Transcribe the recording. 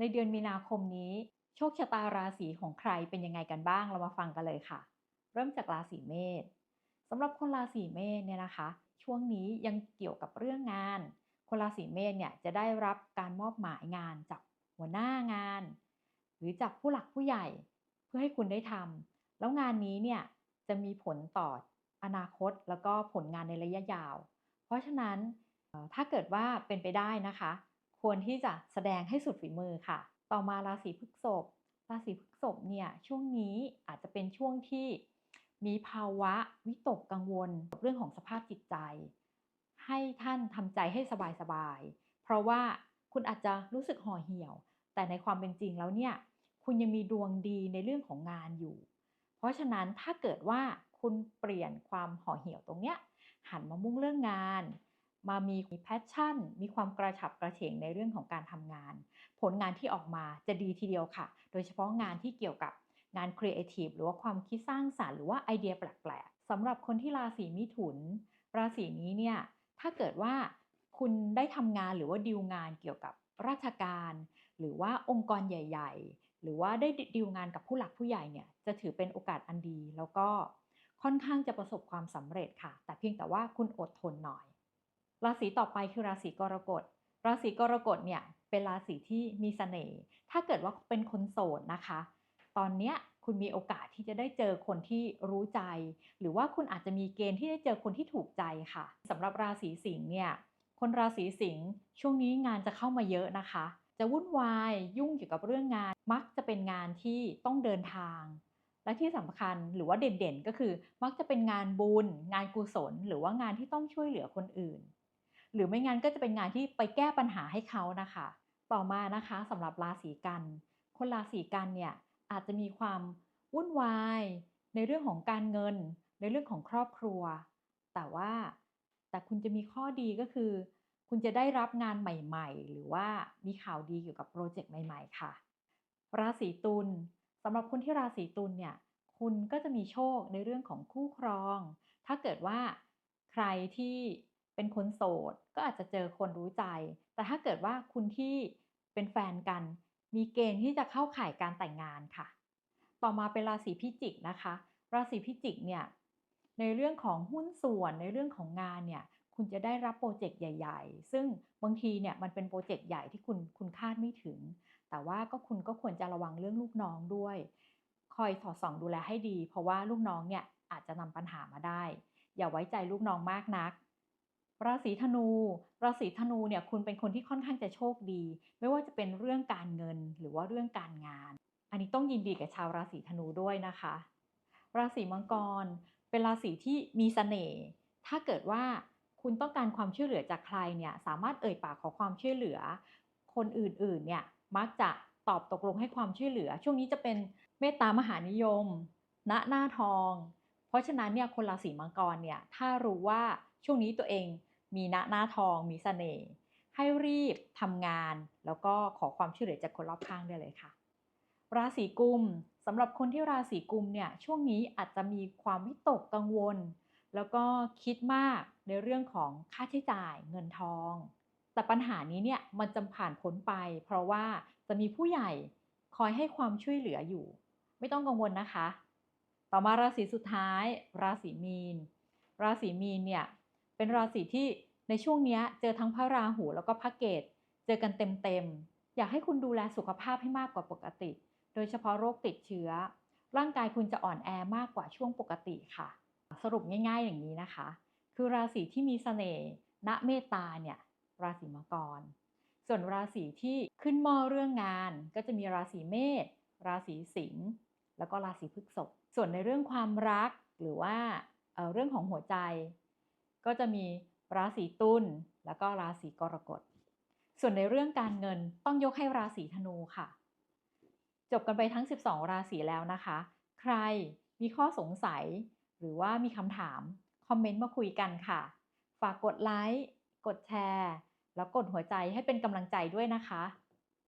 ในเดือนมีนาคมนี้ โชคชะตาราศีของใครเป็นยังไงกันบ้างเรามาฟังกันเลยค่ะ เริ่มจากราศีเมษสำหรับคนราศีเมษเนี่ยนะคะ ช่วงนี้ยังเกี่ยวกับเรื่องงาน คนราศีเมษเนี่ยจะได้รับการมอบหมายงานจากหัวหน้างาน หรือจากผู้หลักผู้ใหญ่เพื่อให้คุณได้ทำแล้วงานนี้เนี่ยจะมีผลต่ออนาคตแล้วก็ผลงานในระยะยาว เพราะฉะนั้นถ้าเกิดว่าเป็นไปได้นะคะ ควรที่จะแสดงให้สุดฝีมือค่ะ ต่อมาราศีพฤษภราศีพฤษภเนี่ยช่วงนี้อาจจะเป็นช่วงที่มีภาวะวิตกกังวลเรื่องของสภาพจิตใจ ให้ท่านทำใจให้สบายๆเพราะว่าคุณอาจจะรู้สึกห่อเหี่ยว แต่ในความเป็นจริงแล้วเนี่ยคุณยังมีดวงดีในเรื่องของงานอยู่ เพราะฉะนั้นถ้าเกิดว่าคุณเปลี่ยนความห่อเหี่ยวตรงเนี้ยหันมามุ่งเรื่องงาน มามีแพชชั่น มีความกระฉับกระเฉงในเรื่องของการทำงาน ผลงานที่ออกมาจะดีทีเดียวค่ะ โดยเฉพาะงานที่เกี่ยวกับงานครีเอทีฟหรือว่าความคิดสร้างสารรค์หรือว่าไอเดียแปลกๆสำหรับคนที่ราศีมิถุน ราศีนี้เนี่ย ถ้าเกิดว่าคุณได้ทำงานหรือว่าดีลงานเกี่ยวกับราชการ หรือว่าองค์กรใหญ่ ๆ หรือว่าได้ดีลงานกับผู้หลักผู้ใหญ่เนี่ย จะถือเป็นโอกาสอันดี แล้วก็ค่อนข้างจะประสบความสำเร็จค่ะ แต่เพียงแต่ว่าคุณอดทนหน่อย ราศีต่อไปคือราศีกรกฎ ราศีกรกฎเนี่ยเป็นราศีที่มีเสน่ห์ ถ้าเกิดว่าเป็นคนโสดนะคะ ตอนนี้คุณมีโอกาสที่จะได้เจอคนที่รู้ใจ หรือว่าคุณอาจจะมีเกณฑ์ที่ได้เจอคนที่ถูกใจค่ะสำหรับราศีสิงห์เนี่ย คนราศีสิงห์ช่วงนี้งานจะเข้ามาเยอะนะคะ จะวุ่นวายยุ่งเกี่ยวกับเรื่องงาน มักจะเป็นงานที่ต้องเดินทาง และที่สำคัญหรือว่าเด่นๆ ก็คือ มักจะเป็นงานบุญ งานกุศล หรือว่างานที่ต้องช่วยเหลือคนอื่น หรือไม่งั้นก็จะเป็นงานที่ไปแก้ปัญหาให้เขานะคะ ต่อมานะคะสำหรับราศีกัน คนราศีกันเนี่ยอาจจะมีความวุ่นวาย ในเรื่องของการเงิน ในเรื่องของครอบครัว แต่ว่าแต่คุณจะมีข้อดีก็คือ คุณจะได้รับงานใหม่ๆ หรือว่ามีข่าวดีเกี่ยวกับโปรเจกต์ใหม่ๆ ค่ะ ราศีตุลสำหรับคนที่ราศีตุลเนี่ยคุณก็จะมีโชคในเรื่องของคู่ครอง ถ้าเกิดว่าใครที่ เป็นคนโสด ก็อาจจะเจอคนรู้ใจ แต่ถ้าเกิดว่าคุณที่เป็นแฟนกัน มีเกณฑ์ที่จะเข้าข่ายการแต่งงานค่ะ ต่อมาเป็นราศีพิจิกนะคะ ราศีพิจิกเนี่ยในเรื่องของหุ้นส่วนในเรื่องของงานเนี่ยคุณจะได้รับโปรเจกต์ใหญ่ ๆ ซึ่งบางทีเนี่ยมันเป็นโปรเจกต์ใหญ่ที่คุณคุณคาดไม่ถึง แต่ว่าก็คุณก็ควรจะระวังเรื่องลูกน้องด้วย คอยสอดส่องดูแลให้ดี เพราะว่าลูกน้องเนี่ยอาจจะนำปัญหามาได้ อย่าไว้ใจลูกน้องมากนัก ราศีธนู ราศีธนูเนี่ยคุณเป็นคนที่ค่อนข้างจะโชคดี ไม่ว่าจะเป็นเรื่องการเงินหรือว่าเรื่องการงาน อันนี้ต้องยินดีกับชาวราศีธนูด้วยนะคะ ราศีมังกร เป็นราศีที่มีสเสน่ห์ ถ้าเกิดว่าคุณต้องการความช่วยเหลือจากใครเนี่ยสามารถเอ่ยปากขอความช่วยเหลือ คนอื่นๆเนี่ยมักจะตอบตกลงให้ความช่วยเหลือ ช่วงนี้จะเป็นเมตตามหานิยม ณ หน้าทอง เพราะฉะนั้นเนี่ยคนราศีมังกรเนี่ยถ้ารู้ว่าช่วงนี้ตัวเอง มีณหน้าทองมีสเสน่ห์ให้รีบทำงาน แล้วก็ขอความช่วยเหลือจากคนรอบข้างได้เลยค่ะ ราศีกุมสำหรับคนที่ราศีกุมเนี่ยช่วงนี้อาจจะมีความวิตกกังวล แล้วก็คิดมากในเรื่องของค่าใช้จ่ายเงินทอง แต่ปัญหานี้เนี่ยมันจะผ่านพ้นไป เพราะว่าจะมีผู้ใหญ่คอยให้ความช่วยเหลืออยู่ ไม่ต้องกังวลนะคะ ต่อมาราศีสุดท้าย ราศีมีน ราศีมีนเนี่ย เป็นราศีที่ในช่วงนี้เจอทั้งพระราหูแล้วก็พระเกตเจอกันเต็มๆ อยากให้คุณดูแลสุขภาพให้มากกว่าปกติ โดยเฉพาะโรคติดเชื้อ ร่างกายคุณจะอ่อนแอมากกว่าช่วงปกติค่ะ สรุปง่ายๆอย่างนี้นะคะ คือราศีที่มีสเสน่ห์ณเมตตาเนี่ยราศีมังกร ส่วนราศีที่ขึ้นมอเรื่องงาน ก็จะมีราศีเมษราศีสิงห์แล้วก็ราศีพฤษภส่วนในเรื่องความรักหรือว่าเเรื่องของหัวใจ ก็จะมีราศีตุลแล้วก็ราศีกรกฎ ส่วนในเรื่องการเงินต้องยกให้ราศีธนูค่ะ จบกันไปทั้ง 12 ราศีแล้วนะคะ ใครมีข้อสงสัย หรือว่ามีคำถาม คอมเมนต์มาคุยกันค่ะ ฝากกดไลค์ กดแชร์ แล้วกดหัวใจให้เป็นกำลังใจด้วยนะคะ